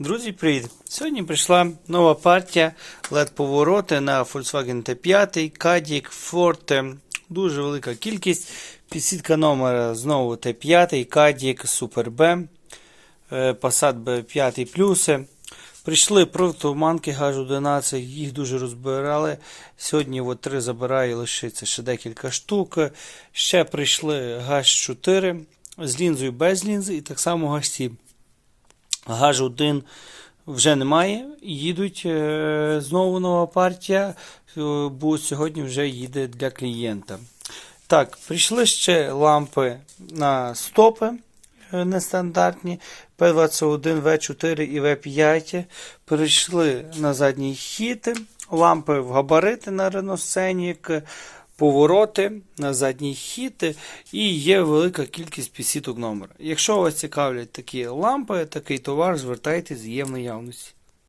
Друзі, привіт! Сьогодні прийшла нова партія led повороти на Volkswagen T5, Кадік, Forte. Е, дуже велика кількість. Підсітка номера знову Т5, Кадік, Super B, е, Passat B5 плюси. Е, прийшли протуманки гаж 11, їх дуже розбирали. Сьогодні от три забирає, лишиться ще декілька штук. Ще прийшли гаж 4 з лінзою без лінзи і так само гаж 7. Гаж-1 вже немає. Їдуть е, знову нова партія, е, бо сьогодні вже їде для клієнта. Так, прийшли ще лампи на стопи е, нестандартні. P21, V4 і V5. Прийшли на задній хіти, лампи в габарити на реносценік, повороти на задній хід і є велика кількість підсіток номера. Якщо вас цікавлять такі лампи, такий товар, звертайтесь, є в наявності.